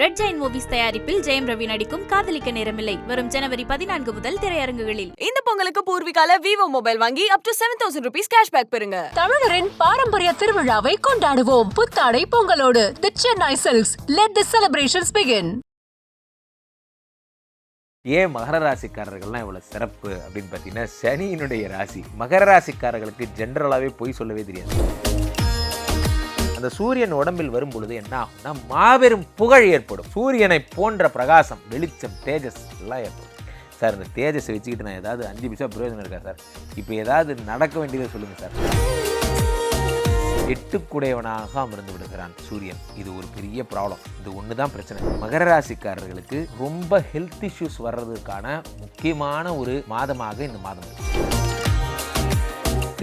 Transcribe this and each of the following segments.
Red Jain movies தயாரிப்பில் ஜெயம் ரவி நடிக்கும் காதலிக்க நேரமில்லை. வரும் ஜனவரி பதினான்கு முதல் திரையரங்குகளில். இந்த பொங்கலுக்கு பூர்விகால விவோ மொபைல் வாங்கி up to seven thousand rupees cashback பெறுங்க. தமிழரின் பாரம்பரிய திருவிழாவை கொண்டாடுவோம். புத்தாடை பொங்கலோடு. The Chennai silks let the celebrations begin ஏன் மகர ராசிக்காரர்கள்லாம் இவ்வளோ சிறப்பு அப்படின்னு பார்த்தீங்கன்னா சனியினுடைய ராசி. மகர ராசிக்காரர்களுக்கு ஜென்ரலாகவே பொய் சொல்லவே தெரியாது. அந்த சூரியன் உடம்பில் வரும் பொழுது என்ன ஆகும்னா மாபெரும் புகழ் ஏற்படும். சூரியனை போன்ற பிரகாசம் வெளிச்சம் தேஜஸ் எல்லாம் ஏற்படும். சார் இந்த தேஜஸை வச்சுக்கிட்டு நான் ஏதாவது அஞ்சு நிமிஷம் பிரயோஜனம் இருக்கா சார்? இப்போ ஏதாவது நடக்க வேண்டியதை சொல்லுங்கள் சார். எட்டுக்குடையவனாக அமர்ந்து விடுகிறான் சூரியன். இது ஒரு பெரிய ப்ராப்ளம் இது ஒன்று தான் பிரச்சனை. மகர ராசிக்காரர்களுக்கு ரொம்ப ஹெல்த் இஷ்யூஸ் வர்றதுக்கான முக்கியமான ஒரு மாதமாக இந்த மாதம் இருக்கு.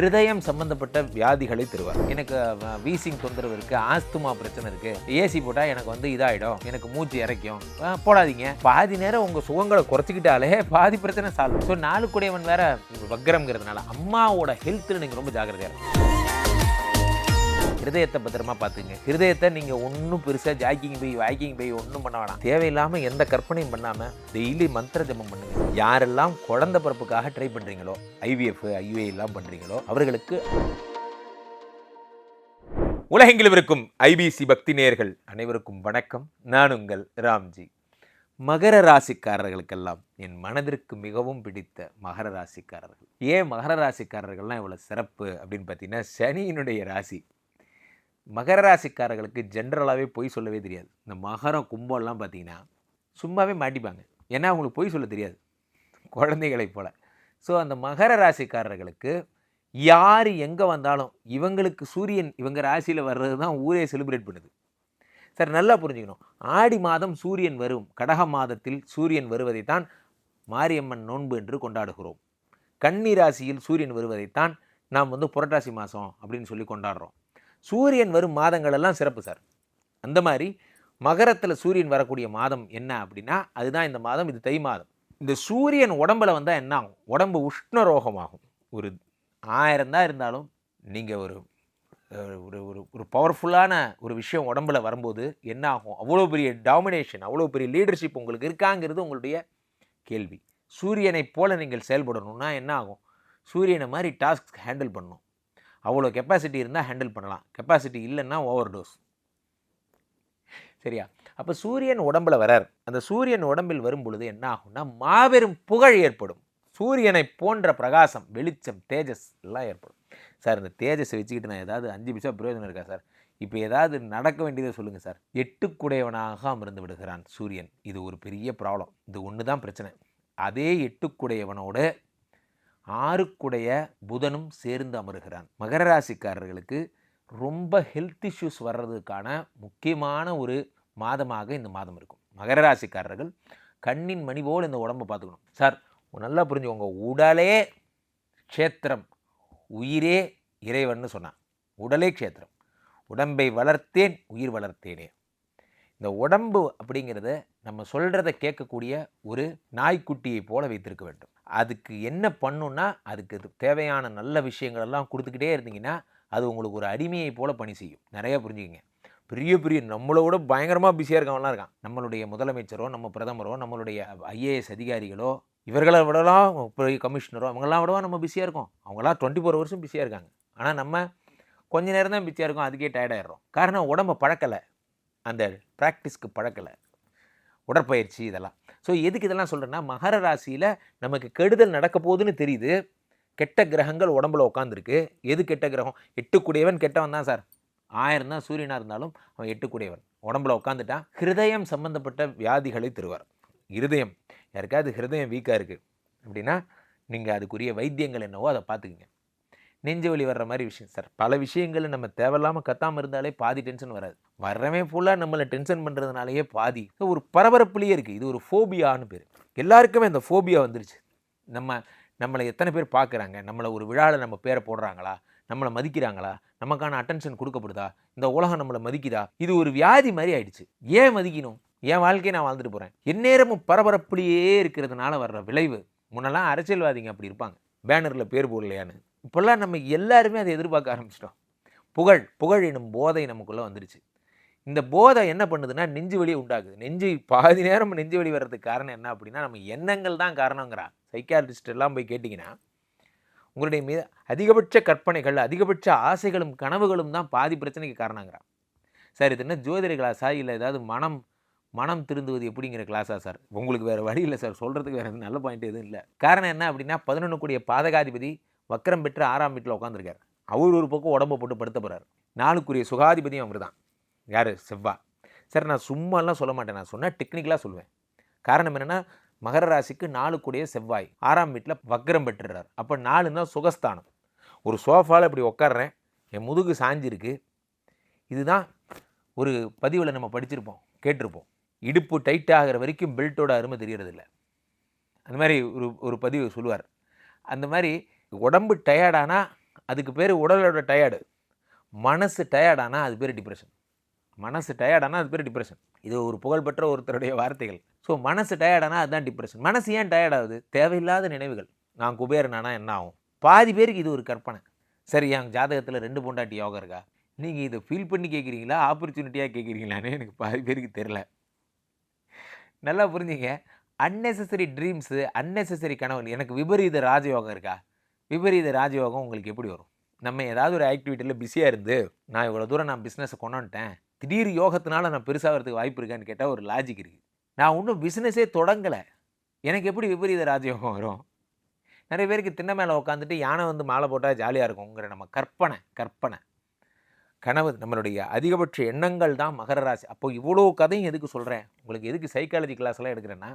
ஹிருதயம் சம்பந்தப்பட்ட வியாதிகளை தருவார். எனக்கு வீசிங் தொந்தரவு இருக்கு ஆஸ்துமா பிரச்சனை இருக்கு. ஏசி போட்டா எனக்கு வந்து இதாயிடும். எனக்கு மூச்சு இறைக்கும். போடாதீங்க. பாதி நேரம் உங்க சுகங்களை குறைச்சிக்கிட்டாலே பாதி பிரச்சனை சால்வ். ஸோ நாலு கூடியவன் வேற வக்ரம்ங்கிறதுனால அம்மாவோட ஹெல்த்தில் நீங்க ரொம்ப ஜாக்கிரதையாக இருக்கும் ஹிருதயத்தை பத்திரமா பார்த்துங்க. ஹிருதயத்தை நீங்கள் ஒன்றும் பெருசாக ஜாக்கிங் போய் வாக்கிங் போய் ஒன்றும் பண்ண வேணாம். தேவையில்லாமல் எந்த கற்பனையும் பண்ணாமல் டெய்லி மந்திர ஜபம் பண்ணுங்க. யாரெல்லாம் குழந்தை பிறப்புக்காக ட்ரை பண்ணுறீங்களோ ஐவிஎஃப் ஐவிஐ எல்லாம் பண்ணுறீங்களோ அவர்களுக்கு உலகெங்கிலும் இருக்கும் ஐபிசி பக்தி நேயர்கள் அனைவருக்கும் வணக்கம். நான் உங்கள் ராம்ஜி. மகர ராசிக்காரர்களுக்கெல்லாம் என் மனதிற்கு மிகவும் பிடித்த மகர ராசிக்காரர்கள். ஏன் மகர ராசிக்காரர்கள்லாம் இவ்வளோ சிறப்பு அப்படின்னு பார்த்தீங்கன்னா சனியினுடைய ராசி. மகர ராசிக்காரர்களுக்கு ஜென்ரலாகவே பொய் சொல்லவே தெரியாது. இந்த மகரம் கும்பம்லாம் பார்த்தீங்கன்னா சும்மாவே மாட்டிப்பாங்க. ஏன்னா அவங்களுக்கு பொய் சொல்ல தெரியாது. குழந்தைகளை போல். ஸோ அந்த மகர ராசிக்காரர்களுக்கு யார் எங்கே வந்தாலும் இவங்களுக்கு சூரியன் இவங்க ராசியில் வர்றது தான் ஊரே செலிப்ரேட் பண்ணுது. சார் நல்லா புரிஞ்சுக்கணும். ஆடி மாதம் சூரியன் வரும். கடக மாதத்தில் சூரியன் வருவதைத்தான் மாரியம்மன் நோன்பு என்று கொண்டாடுகிறோம். கன்னி ராசியில் சூரியன் வருவதைத்தான் நாம் வந்து புரட்டாசி மாதம் அப்படின்னு சொல்லி கொண்டாடுறோம். சூரியன் வரும் மாதங்கள் எல்லாம் சிறப்பு சார். அந்த மாதிரி மகரத்தில் சூரியன் வரக்கூடிய மாதம் என்ன அப்படின்னா அதுதான் இந்த மாதம் இது தை மாதம். இந்த சூரியன் உடம்புல வந்தால் என்ன ஆகும்? உடம்பு உஷ்ண ரோகமாகும். ஒரு ஆயிரம் தான் இருந்தாலும் நீங்கள் ஒரு ஒரு ஒரு ஒரு பவர்ஃபுல்லான ஒரு விஷயம் உடம்புல வரும்போது என்ன ஆகும்? அவ்வளோ பெரிய டாமினேஷன் அவ்வளோ பெரிய லீடர்ஷிப் உங்களுக்கு இருக்காங்கிறது உங்களுடைய கேள்வி. சூரியனைப் போல் நீங்கள் செயல்படணும்னா என்ன ஆகும்? சூரியனை மாதிரி டாஸ்க் ஹேண்டில் பண்ணணும். அவ்வளோ கெப்பாசிட்டி இருந்தால் ஹேண்டில் பண்ணலாம். கெப்பாசிட்டி இல்லைன்னா ஓவர் டோஸ் சரியா? அப்போ சூரியன் உடம்பில் வரார் அந்த சூரியன் உடம்பில் வரும் பொழுது என்ன ஆகும்னா மாபெரும் புகழ் ஏற்படும். சூரியனை போன்ற பிரகாசம் வெளிச்சம் தேஜஸ் எல்லாம் ஏற்படும். சார் இந்த தேஜஸை வச்சுக்கிட்டு நான் ஏதாவது அஞ்சு நிமிஷம் பிரயோஜனம் இருக்கா சார்? இப்போ ஏதாவது நடக்க வேண்டியதை சொல்லுங்கள் சார். எட்டுக்குடையவனாக அமர்ந்து விடுகிறான் சூரியன். இது ஒரு பெரிய ப்ராப்ளம் இது ஒன்று தான் பிரச்சனை. அதே எட்டுக்குடையவனோட ஆறுக்குடைய புதனும் சேர்ந்து அமருகிறான். மகர ராசிக்காரர்களுக்கு ரொம்ப ஹெல்த் இஷ்யூஸ் வர்றதுக்கான முக்கியமான ஒரு மாதமாக இந்த மாதம் இருக்கும். மகர ராசிக்காரர்கள் கண்ணின் மணி போல் இந்த உடம்பை பார்த்துக்கணும். சார் நல்லா புரிஞ்சுக்கோங்க உடலே க்ஷேத்திரம் உயிரே இறைவன்னு சொன்னான். உடலே க்ஷேத்திரம். உடம்பை வளர்த்தேன் உயிர் வளர்த்தேனே. இந்த உடம்பு அப்படிங்கிறத நம்ம சொல்கிறத கேட்கக்கூடிய ஒரு நாய்க்குட்டியை போல வைத்திருக்க வேண்டும். அதுக்கு என்ன பண்ணுன்னா அதுக்கு அது தேவையான நல்ல விஷயங்கள் எல்லாம் கொடுத்துக்கிட்டே இருந்தீங்கன்னா அது உங்களுக்கு ஒரு அடிமையை போல் பணி செய்யும். நிறையா புரிஞ்சுக்கிங்க. பெரிய பெரிய விட பயங்கரமாக பிஸியாக இருக்கவங்களாம் இருக்கான். நம்மளுடைய முதலமைச்சரோ நம்ம பிரதமரோ நம்மளுடைய ஐஏஎஸ் அதிகாரிகளோ இவர்களை விடலாம் பெரிய கமிஷனரோ அவங்களாம் விடவா நம்ம பிஸியாக இருக்கோம். அவங்களாம் டுவெண்ட்டி ஃபோர் ஹவர்ஸும் பிஸியாக இருக்காங்க. ஆனால் நம்ம கொஞ்ச நேரம் தான் பிஸியாக இருக்கோம். அதுக்கே டயர்டாயிடுறோம் காரணம் உடம்பை பழக்கலை. அந்த ப்ராக்டிஸ்க்கு பழக்கலை. உடற்பயிற்சி இதெல்லாம். ஸோ எதுக்கு இதெல்லாம் சொல்கிறேன்னா மகர ராசியில் நமக்கு கெடுதல் நடக்க போகுதுன்னு தெரியுது. கெட்ட கிரகங்கள் உடம்புல உட்காந்துருக்கு எது கெட்ட கிரகம்? எட்டுக்குடையவன் கெட்டவன் தான் சார். ஆயிரம் தான் சூரியனாக இருந்தாலும் அவன் எட்டுக்குடையவன் உடம்புல உட்காந்துட்டான் ஹிருதயம் சம்மந்தப்பட்ட வியாதிகளை தருவார். இருதயம். யாருக்காவது ஹிருதயம் வீக்காக இருக்குது அப்படின்னா நீங்கள் அதுக்குரிய வைத்தியங்கள் என்னவோ அதை பார்த்துக்குங்க. நெஞ்சு வலி வர்ற மாதிரி விஷயம் சார். பல விஷயங்களை நம்ம தேவையில்லாமல் கத்தாமல் இருந்தாலே பாதி டென்ஷன் வராது. வர்றவே ஃபுல்லாக நம்மளை டென்ஷன் பண்ணுறதுனாலேயே பாதி. ஒரு பரபரப்புலேயே இருக்குது இது ஒரு ஃபோபியான்னு பேர். எல்லாருக்குமே அந்த ஃபோபியா வந்துருச்சு. நம்ம நம்மளை எத்தனை பேர் பார்க்குறாங்க நம்மளை ஒரு விழாவில் நம்ம பேரை போடுறாங்களா? நம்மளை மதிக்கிறாங்களா? நமக்கான அட்டென்ஷன் கொடுக்கப்படுதா? இந்த உலகம் நம்மளை மதிக்குதா? இது ஒரு வியாதி மாதிரி ஆயிடுச்சு. ஏன் மதிக்கணும்? என் வாழ்க்கையை நான் வாழ்ந்துட்டு போகிறேன் எந்நேரமும் பரபரப்புலேயே இருக்கிறதுனால வர்ற விளைவு. முன்னெல்லாம் அரசியல்வாதிங்க அப்படி இருப்பாங்க. பேனரில் பேர் போடலையான்னு. இப்போல்லாம் நம்ம எல்லாருமே அதை எதிர்பார்க்க ஆரம்பிச்சிட்டோம். புகழ் புகழ் எனும் போதை நமக்குள்ளே வந்துருச்சு. இந்த போதை என்ன பண்ணுதுன்னா நெஞ்சு வலி உண்டாக்குது. நெஞ்சு பாதி நேரம் நெஞ்சு வலி வர்றதுக்கு காரணம் என்ன அப்படின்னா நம்ம எண்ணங்கள் தான் காரணங்கிறான் சைக்காட்ரிஸ்ட் எல்லாம் போய் கேட்டிங்கன்னா உங்களுடைய மீது அதிகபட்ச கற்பனைகள் அதிகபட்ச ஆசைகளும் கனவுகளும் தான் பாதி பிரச்சனைக்கு காரணங்கிறான் சார் இது என்ன ஜோதிட கிளாஸா? இல்லை ஏதாவது மனம் மனம் திருந்துவது எப்படிங்கிற கிளாஸா சார்? உங்களுக்கு வேறு வழி இல்லை சார். சொல்கிறதுக்கு வேறு நல்ல பாயிண்ட் எதுவும் இல்லை. காரணம் என்ன அப்படின்னா பதினொன்று கூடிய பாதகாதிபதி வக்கரம் பெற்று ஆறாம் வீட்டில் உட்காந்துருக்கார் அவர் ஒரு பக்கம் உடம்பை போட்டு படுத்த போகிறார் நாளுக்குரிய சுகாதிபதியும் அவர் தான் யார்? செவ்வா. சார் நான் சும்மாலாம் சொல்ல மாட்டேன். நான் சொன்னால் டெக்னிக்கலாக சொல்லுவேன். காரணம் என்னென்னா மகர ராசிக்கு நாளுக்குடைய செவ்வாய் ஆறாம் வீட்டில் வக்கரம் பெற்றுறார் அப்போ நாலுன்னா சுகஸ்தானம். ஒரு சோஃபாவில் இப்படி உட்காடுறேன் என் முதுகு சாஞ்சிருக்கு. இதுதான் ஒரு பதிவில் நம்ம படிச்சிருப்போம் கேட்டிருப்போம். இடுப்பு டைட் ஆகிற வரைக்கும் பெல்ட்டோட அருமை தெரியறதில்ல. அந்த மாதிரி ஒரு ஒரு பதிவு சொல்லுவார். அந்த மாதிரி உடம்பு டயர்டானா அதுக்கு பேர் உடலோட டயர்டு மனசு டயர்டானா அது பேர் டிப்ரெஷன் மனசு டயர்டானா அது பேர் டிப்ரெஷன் இது ஒரு புகழ்பெற்ற ஒருத்தருடைய வார்த்தைகள். ஸோ மனசு டயர்டானா அதுதான் டிப்ரெஷன் மனசு ஏன் டயர்ட் ஆகுது? தேவையில்லாத நினைவுகள். நான் குபேரனானா என்ன ஆகும்? பாதி பேருக்கு இது ஒரு கற்பனை. சரி என் ஜாதகத்தில் ரெண்டு பொண்டாட்டி யோகம் இருக்கா? நீங்கள் இதை ஃபீல் பண்ணி கேட்குறீங்களா ஆப்பர்ச்சுனிட்டியாக கேட்குறீங்களான்னு எனக்கு பாதி பேருக்கு தெரில நல்லா புரிஞ்சுங்க. அன்னெசரி ட்ரீம்ஸு அன்னெசரி கனவு எனக்கு விபரீத ராஜயோகம் இருக்கா? விபரீத ராஜயோகம் உங்களுக்கு எப்படி வரும்? நம்ம ஏதாவது ஒரு ஆக்டிவிட்டியில் பிஸியாக இருந்து நான் இவ்வளோ தூரம் நான் பிஸ்னஸை கொண்டாந்துட்டேன் திடீர் யோகத்தினால நான் பெருசாகிறதுக்கு வாய்ப்பு இருக்கான்னு கேட்டால் ஒரு லாஜிக் இருக்குது நான் இன்னும் பிஸ்னஸே தொடங்கலை. எனக்கு எப்படி விபரீத ராஜயோகம் வரும்? நிறைய பேருக்கு திண்ணை மேலே உட்காந்துட்டு யானை வந்து மாலை போட்டால் ஜாலியாக இருக்குங்கிற நம்ம கற்பனை கற்பனை. கனவு நம்மளுடைய அதிகபட்ச எண்ணங்கள் தான் மகர ராசி. அப்போ இவ்வளோ கதையும் எதுக்கு சொல்கிறேன் உங்களுக்கு எதுக்கு சைக்காலஜி கிளாஸ்லாம் எடுக்கிறேன்னா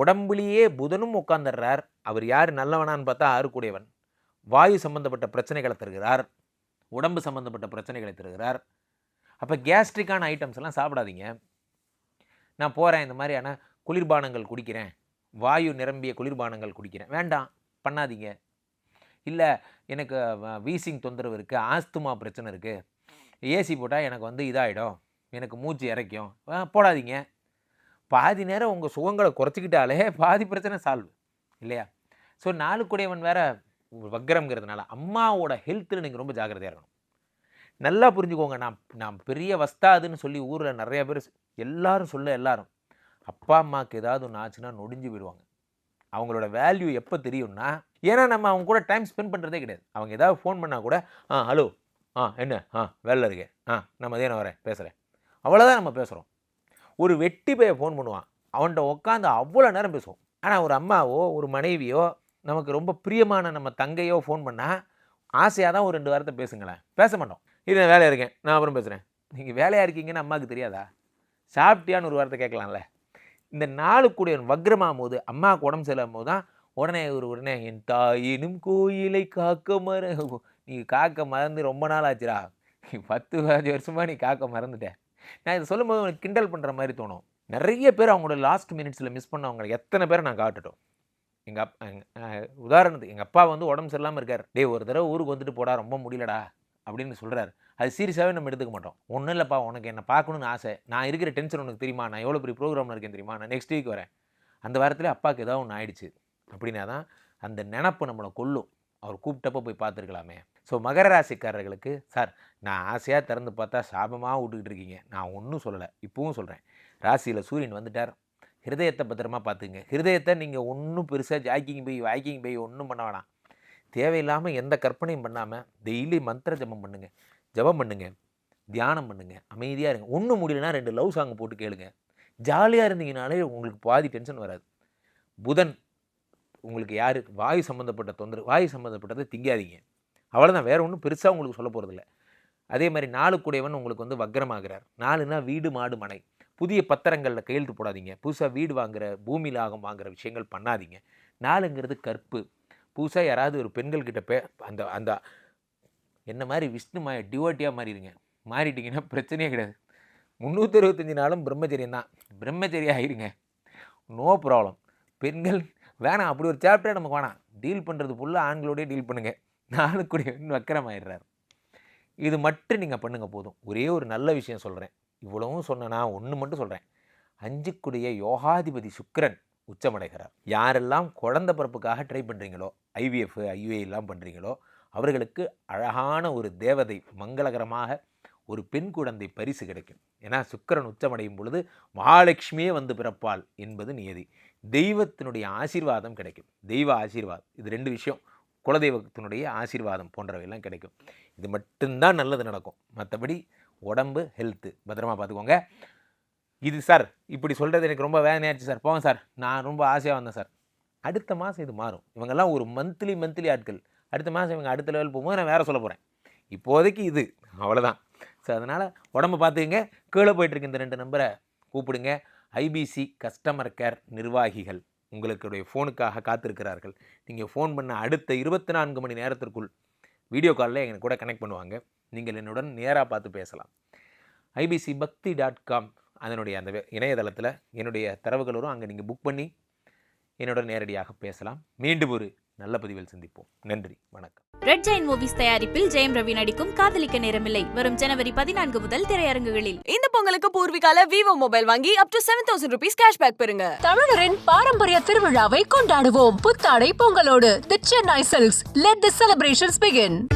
உடம்புலேயே புதனும் உட்காந்துடுறார் அவர் யார்? நல்லவனான்னு பார்த்தா ஆறுக்குடையவன் வாயு சம்பந்தப்பட்ட பிரச்சனைகளை தருகிறார். உடம்பு சம்பந்தப்பட்ட பிரச்சனைகளை தருகிறார். அப்போ கேஸ்ட்ரிக்கான ஐட்டம்ஸ் எல்லாம் சாப்பிடாதீங்க. நான் போகிறேன் இந்த மாதிரியான குளிர்பானங்கள் குடிக்கிறேன். வாயு நிரம்பிய குளிர்பானங்கள் குடிக்கிறேன். வேண்டாம் பண்ணாதீங்க. இல்லை எனக்கு வீசிங் தொந்தரவு இருக்குது ஆஸ்துமா பிரச்சனை இருக்குது ஏசி போட்டால் எனக்கு வந்து இதாகிடும் எனக்கு மூச்சு இறைக்கும். போடாதீங்க. பாதி நேரம் உங்கள் சுகங்களை குறைச்சிக்கிட்டாலே பாதி பிரச்சனை சால்வ் இல்லையா? ஸோ நாளுக்குடையவன் வேற வக்ரம்ங்கிறதுனால அம்மாவோட ஹெல்த்தில் நீங்கள் ரொம்ப ஜாக்கிரதையாக இருக்கணும். நல்லா புரிஞ்சுக்கோங்க நான் நான் பெரிய வஸ்தாதுன்னு சொல்லி ஊரில் நிறைய பேர் எல்லாரும் சொல்ல எல்லாரும் அப்பா அம்மாவுக்கு ஏதாவது ஒன்று ஆச்சுன்னா நொடிஞ்சு போயிடுவாங்க. அவங்களோட வேல்யூ எப்போ தெரியும்னா ஏன்னா நம்ம அவங்க கூட டைம் ஸ்பெண்ட் பண்ணுறதே கிடையாது. அவங்க ஏதாவது ஃபோன் பண்ணால் கூட ஆ ஹலோ ஆ என்ன? ஆ வேலை இருக்கேன். ஆ நான் மதியானம் வரேன் பேசுகிறேன் அவ்வளோதான் நம்ம பேசுகிறோம் ஒரு வெட்டி பைய ஃபோன் பண்ணுவான். அவன்கிட்ட உட்காந்து அவ்வளோ நேரம் பேசுவோம். ஆனால் ஒரு அம்மாவோ ஒரு மனைவியோ நமக்கு ரொம்ப பிரியமான நம்ம தங்கையோ ஃபோன் பண்ணால் ஆசையாக தான் ஒரு ரெண்டு வாரத்தை பேசுங்களேன். பேச மாட்டோம். இது நான் வேலையாக இருக்கேன். நான் அப்புறம் பேசுகிறேன் நீங்கள் வேலையாக இருக்கீங்கன்னு அம்மாவுக்கு தெரியாதா? சாப்பிட்டியான்னு ஒரு வார்த்தை கேட்கலாம்ல. இந்த நாளுக்குடைய வக்ரமாகும் போது அம்மாவுக்கு உடம்பு சரியில்லாம போது தான் உடனே ஒரு உடனே என் தாயினும் கோயிலை காக்க மற நீ காக்க மறந்து ரொம்ப நாள் ஆச்சுடா. நீ பத்து பதினஞ்சு வருஷமாக நீ காக்க மறந்துட்டேன் நான் இதை சொல்லும்போது உனக்கு கிண்டல் பண்ணுற மாதிரி தோணும். நிறைய பேர் அவங்களோட லாஸ்ட் மினிட்ஸில் மிஸ் பண்ணவங்க எத்தனை பேரை நான் காட்டுட்டோம்? எங்கள் அப் உதாரணத்துக்கு எங்கள் அப்பா வந்து உடம்பு சரியில்லாமல் இருக்கார். டேய் ஒரு தடவை ஊருக்கு வந்துட்டு போடா ரொம்ப முடியலடா அப்படின்னு சொல்கிறாரு அது சீரியஸாகவே நம்ம எடுத்துக்க மாட்டோம். ஒன்றும் இல்லைப்பா உனக்கு என்ன பார்க்கணுன்னு ஆசை. நான் இருக்கிற டென்ஷன் உனக்கு தெரியுமா? நான் எவ்வளோ பெரிய ப்ரோக்ராமில் இருக்கேன் தெரியுமா? நான் நெக்ஸ்ட் வீக் வரேன். அந்த வாரத்தில் அப்பாவுக்கு ஏதாவது ஒன்று ஆயிடுச்சு. அப்படின்னா தான் அந்த நினப்பு நம்மளை கொல்லும். அவர் கூப்பிட்டப்போ போய் பார்த்துருக்கலாமே. ஸோ மகர ராசிக்காரர்களுக்கு சார் நான் ஆசையாக திறந்து பார்த்தா சாபமாக விட்டுக்கிட்டு இருக்கீங்க. நான் ஒன்றும் சொல்லலை. இப்பவும் சொல்கிறேன் ராசியில் சூரியன் வந்துட்டார். ஹிருதயத்தை பத்திரமா பார்த்துங்க ஹிருதயத்தை நீங்கள் ஒன்றும் பெருசாக ஜாக்கிங் போய் வாக்கிங் போய் ஒன்றும் பண்ண வேணாம். தேவையில்லாமல் எந்த கற்பனையும் பண்ணாமல் டெய்லி மந்திர ஜபம் பண்ணுங்கள் ஜபம் பண்ணுங்கள் தியானம் பண்ணுங்கள் அமைதியாக இருங்க. ஒன்றும் முடியலன்னா ரெண்டு லவ் சாங் போட்டு கேளுங்க. ஜாலியாக இருந்தீங்கனாலே உங்களுக்கு பாதி டென்ஷன் வராது. புதன் உங்களுக்கு யார்? வாயு சம்மந்தப்பட்ட தொந்தரவு வாயு சம்மந்தப்பட்டதை திங்காதீங்க. அவ்வளோதான் வேறு ஒன்றும் பெருசாக உங்களுக்கு சொல்ல போகிறதில்ல அதே மாதிரி நாளுக்குடையவன் உங்களுக்கு வந்து வக்ரமாகிறார் நாலுனா வீடு மாடு மனை. புதிய பத்திரங்களில் கையெழுத்து போடாதீங்க. புதுசாக வீடு வாங்குற பூமி லாகம் வாங்குற விஷயங்கள் பண்ணாதீங்க. நாலுங்கிறது கற்பு. புதுசாக யாராவது ஒரு பெண்கள்கிட்ட பே அந்த அந்த என்ன மாதிரி விஷ்ணு மா டிவோட்டியாக மாறிடுங்க மாறிட்டீங்கன்னா பிரச்சனையே கிடையாது. முந்நூற்றி அறுபத்தஞ்சி நாளும் பிரம்மச்சரியம் தான். பிரம்மச்சரியம் ஆயிருங்க. No problem. பெண்கள் வேணாம். அப்படி ஒரு சாப்டரே நமக்கு வேணாம். டீல் பண்ணுறது ஃபுல்லாக ஆண்களோடய டீல் பண்ணுங்கள் நாளுக்குடைய வக்கரமாயிடுறாரு. இது மட்டும் நீங்கள் பண்ணுங்க போதும். ஒரே ஒரு நல்ல விஷயம் சொல்கிறேன் இவ்வளவும் சொன்னேன்னா ஒன்று மட்டும் சொல்கிறேன் அஞ்சுக்குடைய யோகாதிபதி சுக்கரன் உச்சமடைகிறார். யாரெல்லாம் குழந்தை பிறப்புக்காக ட்ரை பண்ணுறீங்களோ ஐவிஎஃப் ஐயுஏ எல்லாம் பண்ணுறீங்களோ அவர்களுக்கு அழகான ஒரு தேவதை மங்களகரமாக ஒரு பெண் குழந்தை பரிசு கிடைக்கும். ஏன்னா சுக்கிரன் உச்சமடையும் பொழுது மகாலட்சுமியே வந்து பிறப்பாள் என்பது நியதி. தெய்வத்தினுடைய ஆசீர்வாதம் கிடைக்கும். தெய்வ ஆசீர்வாதம். இது ரெண்டு விஷயம். குலதெய்வத்தினுடைய ஆசீர்வாதம் போன்றவையெல்லாம் கிடைக்கும். இது மட்டும்தான் நல்லது நடக்கும். மற்றபடி உடம்பு ஹெல்த்து பத்திரமா பார்த்துக்கோங்க. இது சார் இப்படி சொல்கிறது எனக்கு ரொம்ப வேதனையாச்சு சார். போங்க சார் நான் ரொம்ப ஆசையாக வந்தேன் சார். அடுத்த மாதம் இது மாறும். இவங்கெல்லாம் ஒரு மந்த்லி மந்த்லி ஆட்கள். அடுத்த மாதம் இவங்க அடுத்த லெவல் போகும்போது நான் வேறு சொல்ல போகிறேன் இப்போதைக்கு இது. அவ்வளோதான் ஸோ அதனால் உடம்பு பார்த்துக்கங்க. கீழே போயிட்டுருக்கு இந்த ரெண்டு நம்பரை கூப்பிடுங்க. ஐபிசி கஸ்டமர் கேர் நிர்வாகிகள். உங்களுடைய ஃபோனுக்காக காத்திருக்கிறார்கள். நீங்கள் ஃபோன் பண்ண அடுத்த இருபத்தி நான்கு மணி நேரத்திற்குள் வீடியோ காலில் எங்களை கூட கனெக்ட் பண்ணுவாங்க. நீங்கள் என்னுடன் நேராக பார்த்து பேசலாம். ஐபிசி பக்தி டாட் காம் அதனுடைய அந்த இணையதளத்தில் என்னுடைய தரவுகள் வரும் அங்கே நீங்கள் புக் பண்ணி என்னுடன் நேரடியாக பேசலாம். மீண்டும் ஒரு நல்ல பதிவில் சந்திப்போம். நன்றி. வணக்கம். ரெட் ஜெயின் மூவிஸ் தயாரிப்பில் ஜெயம் ரவி நடிக்கும் காதலிக்க நேரமில்லை. வரும் ஜனவரி பதினான்கு முதல் திரையரங்குகளில். இந்த பொங்கலுக்கு பூர்விகால விவோ மொபைல் வாங்கி up to seven thousand rupees cashback பெறுங்க. தமிழரின் பாரம்பரிய திருவிழாவை கொண்டாடுவோம். புத்தாடை பொங்கலோடு. The Chennai silks let the celebrations begin